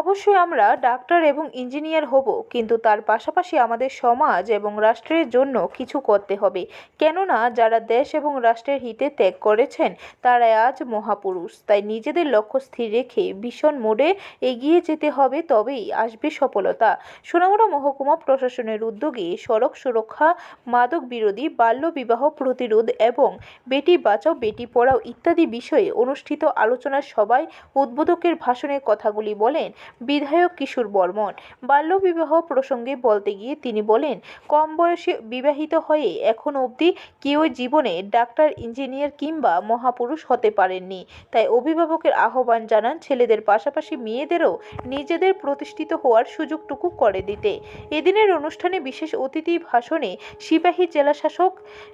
অবশ্যই আমরা ডাক্তার এবং ইঞ্জিনিয়ার হব, কিন্তু তার পাশাপাশি আমাদের সমাজ এবং রাষ্ট্রের জন্য কিছু করতে হবে। কেননা, যারা দেশ এবং রাষ্ট্রের হিতে ত্যাগ করেছেন তারা আজ মহাপুরুষ। তাই নিজেদের লক্ষ্য স্থির রেখে ভীষণ মোড়ে এগিয়ে যেতে হবে, তবেই আসবে সফলতা। সোনামুড়া মহকুমা প্রশাসনের উদ্যোগে সড়ক সুরক্ষা, মাদক বিরোধী বাল্যবিবাহ প্রতিরোধ এবং বেটি বাঁচাও, বেটি পড়াও ইত্যাদি বিষয়ে অনুষ্ঠিত আলোচনা সভায় উদ্বোধকের ভাষণের কথাগুলি বলেন বিধায়ক কিশোর বর্মন। বাল্যবিবাহ প্রসঙ্গে বলতে গিয়ে তিনি বলেন, কম বয়সে বিবাহিত হয়ে এখন অবধি কেউ জীবনে ডাক্তার, ইঞ্জিনিয়ার কিংবা মহাপুরুষ হতে পারেননি। তাই অভিভাবকের আহ্বান জানান ছেলেদের পাশাপাশি মেয়েদেরও নিজেদের প্রতিষ্ঠিত হওয়ার সুযোগটুকু করে দিতে। এদিনের অনুষ্ঠানে বিশেষ অতিথি ভাষণে সিপাহী জেলাশাসক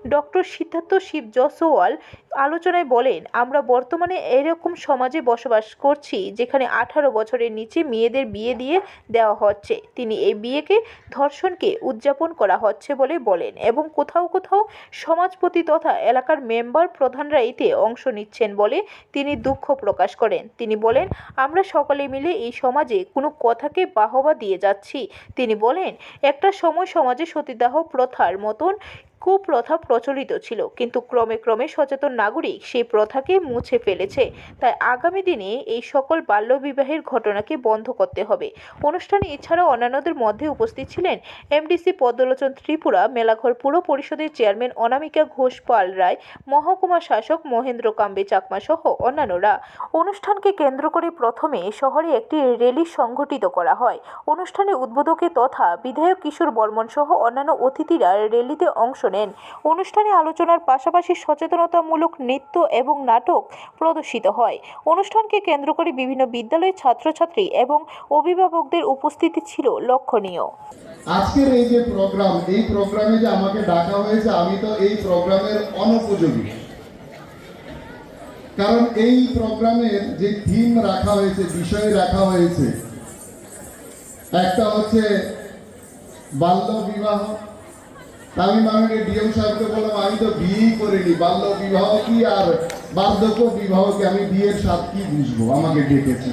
ডক্টর সিদ্ধার্থ শিব জসওয়াল আলোচনায় বলেন, আমরা বর্তমানে এরকম সমাজে বসবাস করছি যেখানে আঠারো বছরের নিচে মেয়েদের বিয়ে দিয়ে দেওয়া হচ্ছে। তিনি এই বিয়েকে ধর্ষণকে উদযাপন করা হচ্ছে বলে বলেন এবং কোথাও কোথাও সমাজপতি তথা এলাকার মেম্বার প্রধানরা এতে অংশ নিচ্ছেন বলে তিনি দুঃখ প্রকাশ করেন। তিনি বলেন, আমরা সকলে মিলে এই সমাজে কোনো কথাকে বাহবা দিয়ে যাচ্ছি। তিনি বলেন, একটা সময় সমাজে সতীদাহ প্রথার মতন কুপ্রথা প্রচলিত ছিল, কিন্তু ক্রমে ক্রমে সচেতন নাগরিক সেই প্রথাকে মুছে ফেলেছে। তাই আগামী দিনে এই সকল বাল্যবিবাহের ঘটনাকে বন্ধ করতে হবে। অনুষ্ঠানে এছাড়াও অন্যান্যদের মধ্যে উপস্থিত ছিলেন এমডিসি পদ্মলোচন ত্রিপুরা, মেলাঘর পুর পরিষদের চেয়ারম্যান অনামিকা ঘোষ পাল রায়, মহকুমা শাসক মহেন্দ্র কাম্বে চাকমা সহ অন্যান্যরা। অনুষ্ঠানকে কেন্দ্র করে প্রথমে শহরে একটি র্যালি সংগঠিত করা হয়। অনুষ্ঠানে উদ্বোধকে তথা বিধায়ক কিশোর বর্মন সহ অন্যান্য অতিথিরা র্যালিতে অংশ নেন অনুষ্ঠানে আলোচনার পাশাপাশি সচেতনতামূলক নৃত্য এবং নাটক প্রদর্শিত হয়। অনুষ্ঠানকে কেন্দ্র করে বিভিন্ন বিদ্যালয়ের ছাত্রছাত্রী এবং অভিভাবকদের উপস্থিতি ছিল লক্ষণীয়। আজকের এই যে প্রোগ্রাম, এই প্রোগ্রামে যে আমাকে ডাকা হয়েছে, আমি তো এই প্রোগ্রামের অনুপযোগী। কারণ এই প্রোগ্রামের যে থিম রাখা হয়েছে, বিষয় রাখা হয়েছে, একটা হচ্ছে বাল্য বিবাহ আমি মাননীয় ডিএম সাহেবকে বললাম, আমি তো বিয়েই করিনি, বাল্য বিবাহ কি আর বার্ধক্য বিবাহকে আমি বিয়ের স্বাদ কি বুঝব? আমাকে ডেকেছে।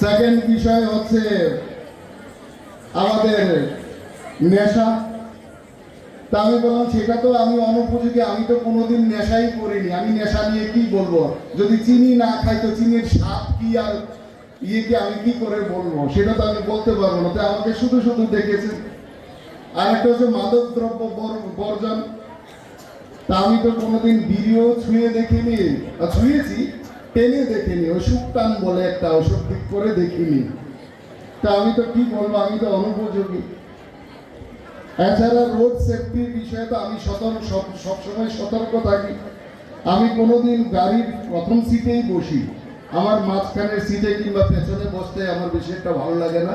সেকেন্ড বিষয় হচ্ছে আমাদের নেশা। তা আমি বললাম, সেটা তো আমি অনুপযোগী, আমি তো কোনোদিন নেশাই করিনি। আমি নেশা নিয়ে কি বলব? যদি চিনি না খাই, তো চিনির স্বাদ কি আর ইয়েকে আমি কি করে বলব? সেটা তো আমি বলতে পারব না। তাই আমাকে শুধু শুধু দেখেছেন আর একটা হচ্ছে মাদক দ্রব্য বর্জন। তা আমি তো কোনোদিন বিড়িও ছুঁয়ে দেখিনি ছুঁয়েছি, টেনে দেখিনি টান বলে একটা দিক করে দেখিনি। তা আমি তো কি বলব, আমি তো অনুপযোগী। এছাড়া রোড সেফটির বিষয়ে তো আমি সতর্ক, সব, সবসময় সতর্ক থাকি। আমি কোনোদিন গাড়ির প্রথম সিটেই বসি। আমার মাঝখানের সিটে কিংবা পেছনে বসতে আমার বেশি একটা ভালো লাগে না।